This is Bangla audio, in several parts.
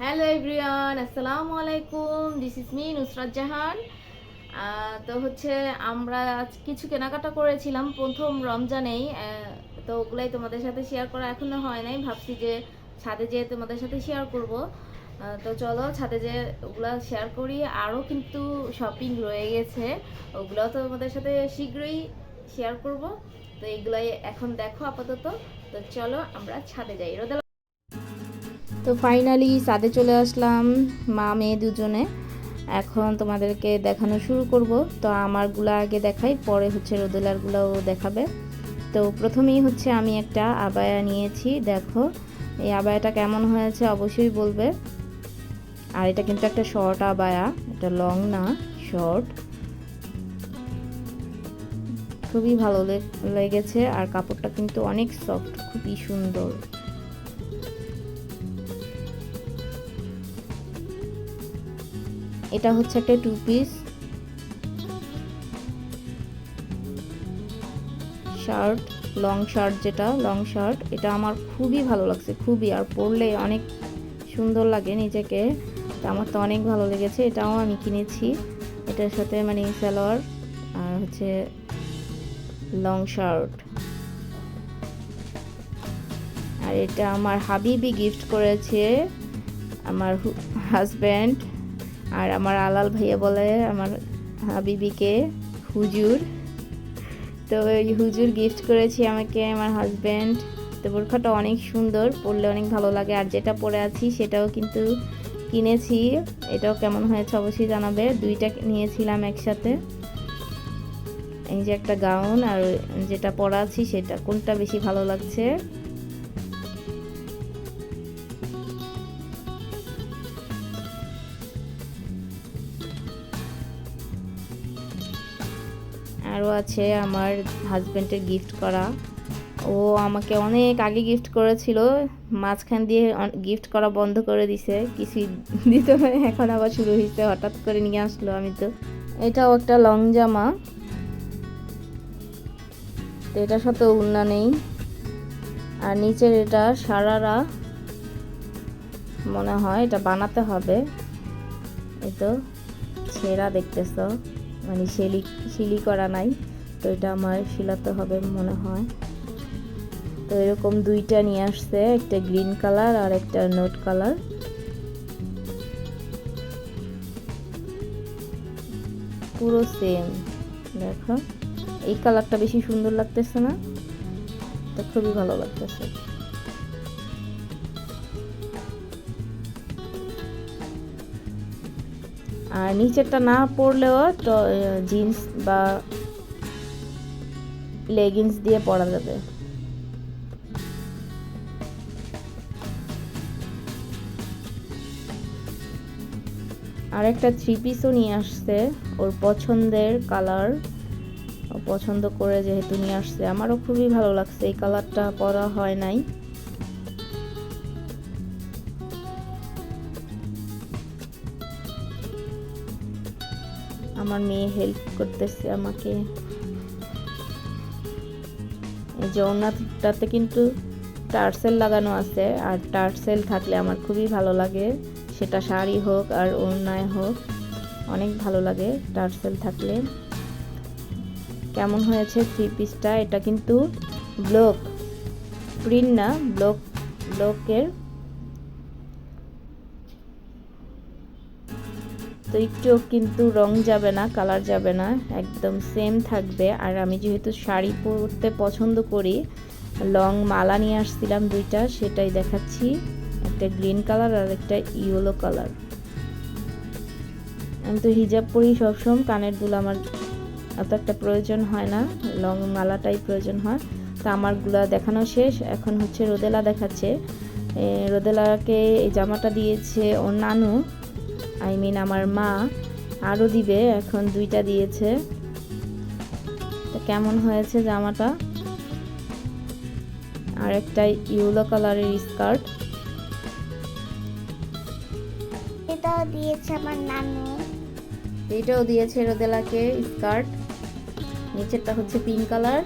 হ্যালো এভরিওয়ান আসসালামু আলাইকুম this is me Nusrat Jahan তো হচ্ছে আমরা আজ কিছু কেনাকাটা করেছিলাম প্রথম রমজানেই। তো ওগুলাই তোমাদের সাথে শেয়ার করা এখনও হয় নাই। ভাবছি যে ছাদে যেয়ে তোমাদের সাথে শেয়ার করব। তো চলো ছাদে যে ওগুলা শেয়ার করি। আরও কিন্তু শপিং রয়ে গেছে। ওগুলো তো তোমাদের সাথে শীঘ্রই শেয়ার করব। তো এগুলাই এখন দেখো আপাতত। তো চলো আমরা ছাদে যাই। রোদেলা তো ফাইনালি সাদে চলে আসলাম, মা, মেয়ে দুজনে। এখন তোমাদেরকে দেখানো শুরু করব। তো আমারগুলো আগে দেখাই, পরে হচ্ছে রোদেলারগুলোও দেখাবে। তো প্রথমেই হচ্ছে আমি একটা আবায়া নিয়েছি, দেখো। এই আবায়াটা কেমন হয়েছে অবশ্যই বলবে। আর এটা কিন্তু একটা শর্ট আবায়া, এটা লং না শর্ট খুবই ভালো লেগেছে, আর কাপড়টা কিন্তু অনেক সফট খুবই সুন্দর। এটা হচ্ছে একটা two piece shirt long shirt যেটা লং শার্ট এটা আমার খুবই ভালো লাগছে, খুবই। আর পরলে অনেক সুন্দর লাগে নিজেকে। আমার তো অনেক ভালো লেগেছে, এটাও আমি কিনেছি। এটার সাথে মানে সালোয়ার আর হচ্ছে লং শার্ট আর এটা আমার হাবিবি গিফট করেছে, আমার হাজব্যান্ড আর আমার আলাল ভাইয়া বলে, আমার হাবিবিকে, হুজুর। তো এই হুজুর গিফট করেছি আমাকে, আমার হাজব্যান্ড তো বোরখাটা অনেক সুন্দর পরলে অনেক ভালো লাগে। আর যেটা পরে আছি সেটাও কিন্তু কিনেছি। এটাও কেমন হয়েছে অবশ্যই জানাবে। দুইটা নিয়েছিলাম একসাথে। এই যে একটা গাউন আর যেটা পরা আছি সেটা। কোনটা বেশি ভালো লাগছে? আরও আছে আমার হাজব্যান্ডের গিফট করা। ও আমাকে অনেক আগে গিফট করেছিল, মাঝখান দিয়ে গিফট করা বন্ধ করে দিছে, কিছুই দিত এখন আবার শুরু হয়েছে হঠাৎ করে নিয়ে আসলো আমি তো। এটাও একটা লং জামা। তো এটার সাথে উন্না নেই। আর নিচের এটা সারারা, মনে হয় এটা বানাতে হবে। এই তো, ছেঁড়া দেখতেছ। মানে শিলি শিলি করা নাই। তো এটা আমার শিলাতে হবে মনে হয়। তো এরকম দুইটা নিয়ে আসছে, একটা গ্রিন কালার আর একটা নোট কালার। পুরো সেম, দেখো। এই কালারটা বেশি সুন্দর লাগতেছে না? তো খুবই ভালো লাগতেছে। আর নিচেরটা না পরলেও জিন্স বা লেগিংস দিয়ে পরা যাবে। আর একটা থ্রি পিসও নিয়ে আসছে, ওর পছন্দের কালার পছন্দ করে যেহেতু নিয়ে আসছে, আমারও খুবই ভালো লাগছে, এই কালারটা পরা হয় নাই। আমার মেয়ে হেল্প করতেছে আমাকে। এই যে ওনাটাতে কিন্তু টার্সেল লাগানো আছে, আর টার্সেল থাকলে আমার খুবই ভালো লাগে। সেটা শাড়ি হোক আর ওড়নায় হোক, অনেক ভালো লাগে টার্সেল থাকলে। কেমন হয়েছে থ্রি পিসটা এটা কিন্তু ব্লক প্রিন্ট না ব্লক ব্লকের তো একটুও কিন্তু রং যাবে না কালার যাবে না, একদম সেম থাকবে। আর আমি যেহেতু শাড়ি পরতে পছন্দ করি লং মালা নিয়ে আসছিলাম দুইটা, সেটাই দেখাচ্ছি। একটা গ্রিন কালার আর একটা ইয়েলো কালার আমি তো হিজাব পরি সবসময়, কানের দুল আমার এত একটা প্রয়োজন হয় না লং মালাটাই প্রয়োজন হয়। তা আমারগুলা দেখানো শেষ, এখন হচ্ছে রোদেলা দেখাচ্ছে। রোদেলাকে এই জামাটা দিয়েছে ওর নানু আই মিন আমার মা আরও দিবে এখন দুইটা দিয়েছে। তো কেমন হয়েছে জামাটা? আর একটা ইয়েলো কালারের স্কার্ট। এটাও দিয়েছে আমার নানু। এইটাও দিয়েছে রোদেলাকে স্কার্ট। নিচেরটা হচ্ছে পিঙ্ক কালার।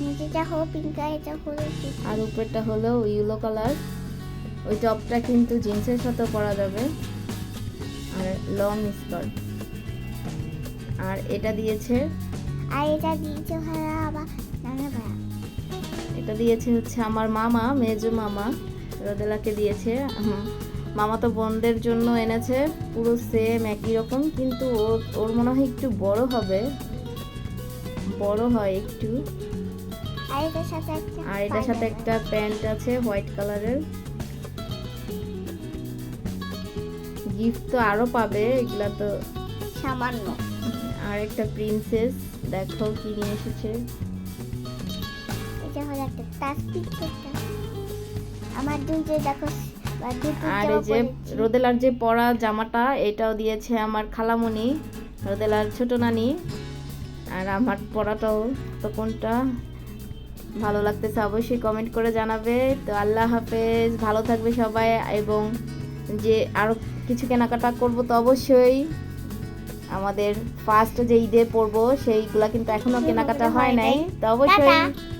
নিচেটা হলো পিঙ্ক আর এটা হলো আর উপরেরটা হলো ইয়েলো কালার। ওই টপটা কিন্তু জিন্সের সাথেও পরা যাবে। আর লং স্কার্ট আর এটা দিয়েছে? আর এটা দিয়েছে আবার এটা দিয়েছে হচ্ছে আমার মামা মেজো মামা। রোদেলাকে দিয়েছে। মামা তো বোনদের জন্য এনেছে পুরো সেম একই রকম কিন্তু ওর ওর মনে হয় একটু বড় হবে। বড় হয় একটু। আর এটার সাথে একটা আর এটার সাথে একটা প্যান্ট আছে হোয়াইট কালারের। গিফট তো আরও পাবে এগুলা তো সামান্য। আর একটা প্রিন্সেস দেখো কি নিয়ে এসেছে। এটা হলো একটা পিকচারটা আমার দুইটা দেখো আর এই যে রোদেলার যে পরা জামাটা এটাও দিয়েছে আমার খালামণি রোদেলার ছোট নানি। আর আমার পরাটাও তো কোনটা? ভালো লাগতেছে অবশ্যই কমেন্ট করে জানাবে। তো আল্লাহ হাফেজ ভালো থাকবে সবাই এবং যে আরও কিছু কেনাকাটা করব তো অবশ্যই। আমাদের ফার্স্ট যে ঈদে পড়ব সেইগুলা কিন্তু এখনও কেনাকাটা হয় নাই। তো অবশ্যই।